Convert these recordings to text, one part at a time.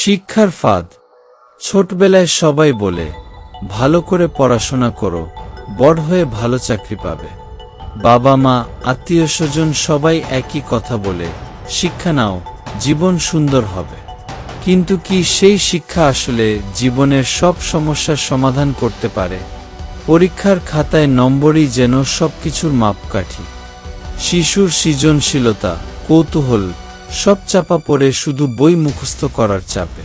শিক্ষার ফাঁদ। ছোটবেলায় সবাই বলে, ভালো করে পড়াশোনা করো, বড় হয়ে ভালো চাকরি পাবে। বাবা মা, আত্মীয় স্বজন সবাই একই কথা বলে, শিক্ষা নাও, জীবন সুন্দর হবে। কিন্তু কি সেই শিক্ষা আসলে জীবনের সব সমস্যার সমাধান করতে পারে? পরীক্ষার খাতায় নম্বরই যেন সবকিছুর মাপকাঠি। শিশুর সৃজনশীলতা, কৌতূহল সব চাপা পড়ে শুধু বই মুখস্থ করার চাপে।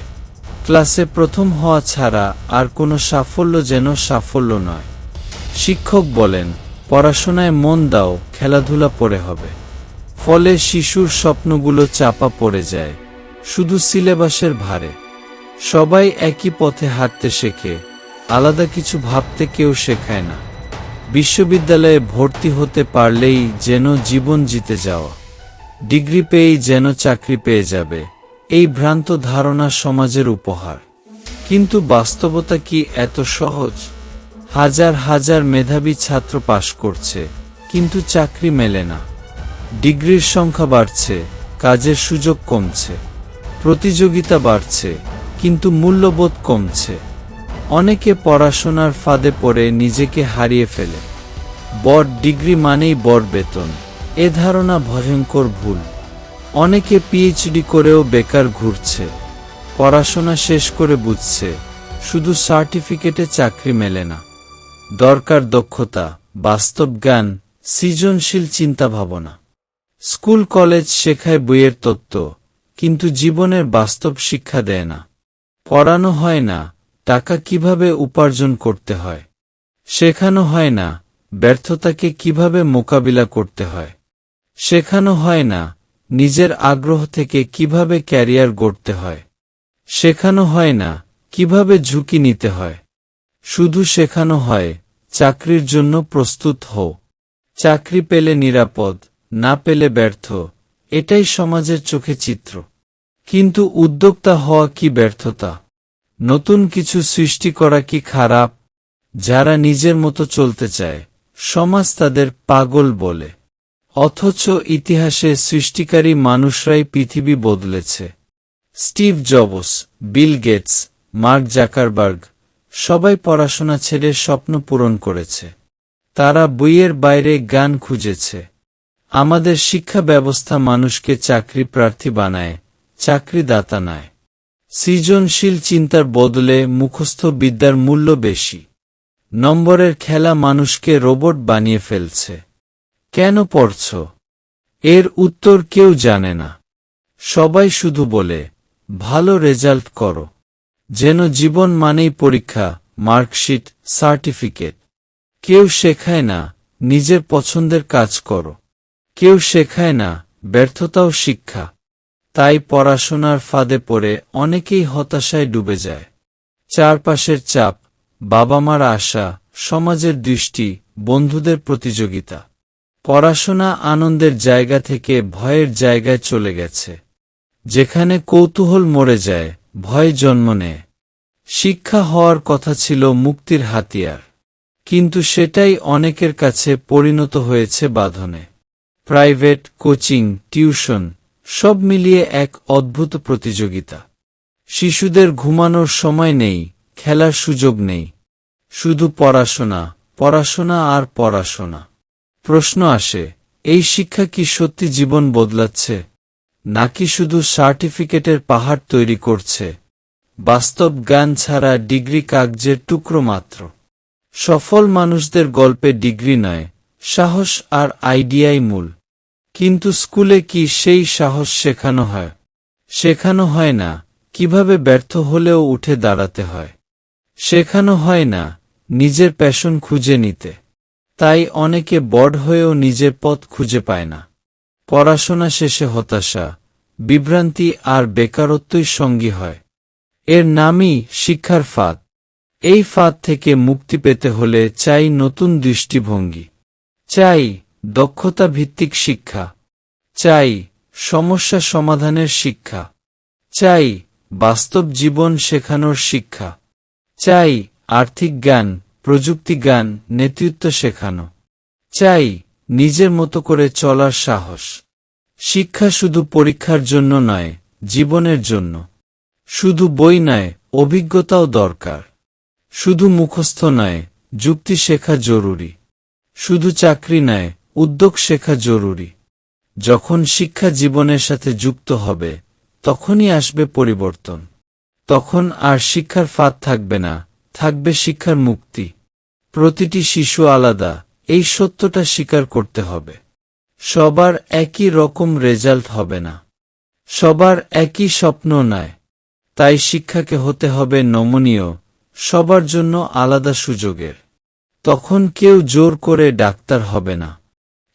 ক্লাসে প্রথম হওয়া ছাড়া আর কোনো সাফল্য যেন সাফল্য নয়। শিক্ষক বলেন, পড়াশোনায় মন দাও, খেলাধুলা পড়ে হবে। ফলে শিশুর স্বপ্নগুলো চাপা পড়ে যায়, শুধু সিলেবাসের ভারে। সবাই একই পথে হাঁটতে শেখে, আলাদা কিছু ভাবতে কেউ শেখায় না। বিশ্ববিদ্যালয়ে ভর্তি হতে পারলেই যেন জীবন জিতে যাওয়া। ডিগ্রি পেয়েই যেন চাকরি পেয়ে যাবে। এই ভ্রান্ত ধারণা সমাজের উপহার। কিন্তু বাস্তবতা কি এত সহজ? হাজার হাজার মেধাবী ছাত্র পাশ করছে, কিন্তু চাকরি মেলে না। ডিগ্রির সংখ্যা বাড়ছে, কাজের সুযোগ কমছে। প্রতিযোগিতা বাড়ছে, কিন্তু মূল্যবোধ কমছে। অনেকে পড়াশোনার ফাঁদে পড়ে নিজেকে হারিয়ে ফেলে। বড় ডিগ্রি মানেই বড় বেতন। এ ধারণা ভয়ঙ্কর ভুল। অনেকে পিএইচডি করেও বেকার ঘুরছে, পড়াশোনা শেষ করে বুঝছে, শুধু সার্টিফিকেটে চাকরি মেলে না। দরকার দক্ষতা, বাস্তব জ্ঞান, সৃজনশীল চিন্তা ভাবনা স্কুল, কলেজ শেখায় বইয়ের তত্ত্ব, কিন্তু জীবনের বাস্তব শিক্ষা দেয় না। পড়ানো হয় না, টাকা কীভাবে উপার্জন করতে হয়? শেখানো হয় না, ব্যর্থতাকে কীভাবে মোকাবিলা করতে হয়? শেখানো হয় না নিজের আগ্রহ থেকে কীভাবে ক্যারিয়ার গড়তে হয়। শেখানো হয় না কীভাবে ঝুঁকি নিতে হয়। শুধু শেখানো হয়, চাকরির জন্য প্রস্তুত হও। চাকরি পেলে নিরাপদ, না পেলে ব্যর্থ, এটাই সমাজের চোখে চিত্র। কিন্তু উদ্যোক্তা হওয়া কি ব্যর্থতা? নতুন কিছু সৃষ্টি করা কি খারাপ? যারা নিজের মতো চলতে চায়, সমাজ তাদের পাগল বলে। অথচ ইতিহাসে সৃষ্টিকারী মানুষরাই পৃথিবী বদলেছে। Steve Jobs, Bill Gates, Mark Zuckerberg সবাই পড়াশোনা ছেড়ে স্বপ্ন পূরণ করেছে। তারা বইয়ের বাইরে গান খুঁজেছে। আমাদের শিক্ষা ব্যবস্থা মানুষকে চাকরি প্রার্থী বানায়, চাকরিদাতা নয়। সৃজনশীল চিন্তার বদলে মুখস্থ বিদ্যার মূল্য বেশি। নম্বরের খেলা মানুষকে রোবট বানিয়ে ফেলছে। কেন পড়ছ? এর উত্তর কেউ জানে না। সবাই শুধু বলে, ভালো রেজাল্ট করো। যেন জীবন মানেই পরীক্ষা, মার্কশিট, সার্টিফিকেট। কেউ শেখায় না, নিজের পছন্দের কাজ করো। কেউ শেখায় না, ব্যর্থতাও শিক্ষা। তাই পড়াশোনার ফাঁদে পড়ে অনেকেই হতাশায় ডুবে যায়। চারপাশের চাপ বাবা মার আশা, সমাজের দৃষ্টি, বন্ধুদের প্রতিযোগিতা। পড়াশোনা আনন্দের জায়গা থেকে ভয়ের জায়গায় চলে গেছে। যেখানে কৌতূহল মরে যায়, ভয় জন্ম নেয়। শিক্ষা হওয়ার কথা ছিল মুক্তির হাতিয়ার। কিন্তু সেটাই অনেকের কাছে পরিণত হয়েছে বাঁধনে। প্রাইভেট, কোচিং, টিউশন, সব মিলিয়ে এক অদ্ভুত প্রতিযোগিতা। শিশুদের ঘুমানোর সময় নেই, খেলার সুযোগ নেই। শুধু পড়াশোনা পড়াশোনা আর পড়াশোনা। প্রশ্ন আসে, এই শিক্ষা কি সত্যি জীবন বদলাচ্ছে? নাকি শুধু সার্টিফিকেটের পাহাড় তৈরি করছে? বাস্তব জ্ঞান ছাড়া ডিগ্রি কাগজের টুকরো মাত্র। সফল মানুষদের গল্পে ডিগ্রি নয়, সাহস আর আইডিয়াই মূল। কিন্তু স্কুলে কি সেই সাহস শেখানো হয়? শেখানো হয় না, কীভাবে ব্যর্থ হলেও উঠে দাঁড়াতে হয়? শেখানো হয় না, নিজের প্যাশন খুঁজে নিতে। তাই অনেকে বড় হয়েও নিজের পথ খুঁজে পায় না। পড়াশোনা শেষে হতাশা, বিভ্রান্তি আর বেকারত্বই সঙ্গী হয়। এর নামই শিক্ষার ফাঁদ। এই ফাঁদ থেকে মুক্তি পেতে হলে চাই নতুন দৃষ্টিভঙ্গি। চাই দক্ষতা ভিত্তিক শিক্ষা। চাই সমস্যা সমাধানের শিক্ষা। চাই বাস্তব জীবন শেখানোর শিক্ষা। চাই আর্থিক জ্ঞান প্রযুক্তি জ্ঞান, নেতৃত্ব শেখানো। চাই, নিজের মতো করে চলার সাহস। শিক্ষা শুধু পরীক্ষার জন্য নয়, জীবনের জন্য। শুধু বই নয়, অভিজ্ঞতাও দরকার। শুধু মুখস্থ নয়, যুক্তি শেখা জরুরি। শুধু চাকরি নয়, উদ্যোগ শেখা জরুরি। যখন শিক্ষা জীবনের সাথে যুক্ত হবে, তখনই আসবে পরিবর্তন। তখন আর শিক্ষার ফাঁদ থাকবে না। থাকবে শিক্ষার মুক্তি। প্রতিটি শিশু আলাদা, এই সত্যটা স্বীকার করতে হবে। সবার একই রকম রেজাল্ট হবে না। সবার একই স্বপ্ন নয়। তাই শিক্ষাকে হতে হবে নমনীয়, সবার জন্য আলাদা সুযোগের। তখন কেউ জোর করে ডাক্তার হবে না।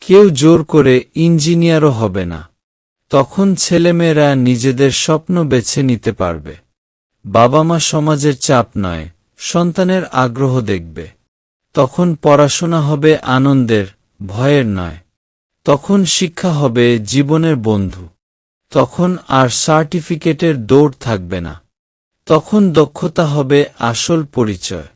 কেউ জোর করে ইঞ্জিনিয়ারও হবে না। তখন ছেলেমেয়েরা নিজেদের স্বপ্ন বেছে নিতে পারবে। বাবা মা সমাজের চাপ নয় সন্তানের আগ্রহ দেখবে। তখন পড়াশোনা হবে আনন্দের, ভয়ের নয়। তখন শিক্ষা হবে জীবনের বন্ধু। তখন আর সার্টিফিকেটের দৌড় থাকবে না। তখন দক্ষতা হবে আসল পরিচয়।